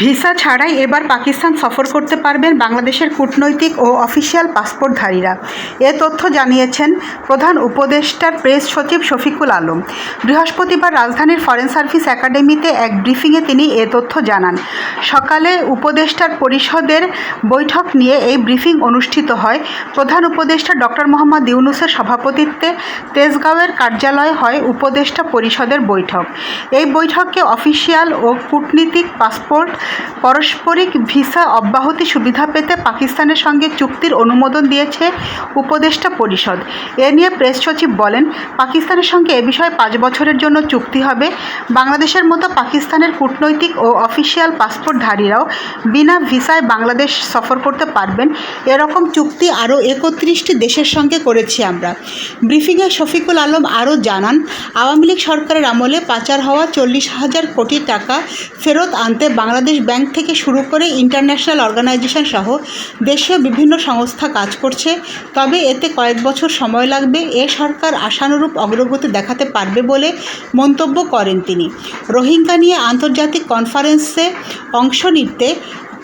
Visa ছাড়াই এবার পাকিস্তান সফর করতে পারবেন বাংলাদেশের কূটনৈতিক ও অফিসিয়াল পাসপোর্টধারীরা। এ তথ্য জানিয়েছেন প্রধান উপদেষ্টার প্রেস সচিব শফিকুল আলম। বৃহস্পতিবার রাজধানীর ফরেন সার্ভিস একাডেমিতে এক ব্রিফিংয়ে তিনি এ তথ্য জানান। সকালে উপদেষ্টার পরিষদের বৈঠক নিয়ে এই ব্রিফিং অনুষ্ঠিত হয়। প্রধান উপদেষ্টা ডক্টর মোহাম্মদ ইউনুসের সভাপতিত্বে তেজগাঁওয়ের কার্যালয়ে হয় উপদেষ্টা পরিষদের বৈঠক। এই বৈঠকে অফিসিয়াল ও কূটনীতিক পাসপোর্ট পারস্পরিক ভিসা অব্যাহতি সুবিধা পেতে পাকিস্তানের সঙ্গে চুক্তির অনুমোদন দিয়েছে উপদেষ্টা পরিষদ। এ নিয়ে প্রেস সচিব বলেন, পাকিস্তানের সঙ্গে এ বিষয়ে পাঁচ বছরের জন্য চুক্তি হবে। বাংলাদেশের মতো পাকিস্তানের কূটনৈতিক ও অফিসিয়াল পাসপোর্টধারীরাও বিনা ভিসায় বাংলাদেশ সফর করতে পারবেন। এরকম চুক্তি আরও একত্রিশটি দেশের সঙ্গে করেছি আমরা। ব্রিফিংয়ে শফিকুল আলম আরও জানান, আওয়ামী লীগ সরকারের আমলে পাচার হওয়া চল্লিশ হাজার কোটি টাকা ফেরত আনতে বাংলাদেশ ব্যাংক থেকে শুরু করে ইন্টারন্যাশনাল অর্গানাইজেশন সহ দেশীয় বিভিন্ন সংস্থা কাজ করছে। তবে এতে কয়েক বছর সময় লাগবে। এ সরকার আশানুরূপ অগ্রগতি দেখাতে পারবে বলে মন্তব্য করেন তিনি। রোহিঙ্গা নিয়ে আন্তর্জাতিক কনফারেন্সে অংশ নিতে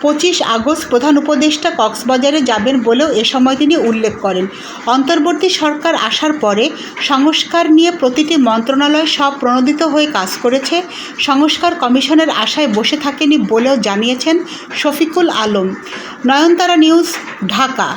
পঁচিশ আগস্ট প্রধান উপদেষ্টা কক্সবাজারে যাবেন বলেও এ সময় তিনি উল্লেখ করেন। অন্তর্বর্তী সরকার আসার পরে সংস্কার নিয়ে প্রতিটি মন্ত্রণালয় সব প্রণোদিত হয়ে কাজ করেছে। সংস্কার কমিশনের আশায় বসে থাকেনি বলেও জানিয়েছেন শফিকুল আলম। নয়নতারা নিউজ, ঢাকা।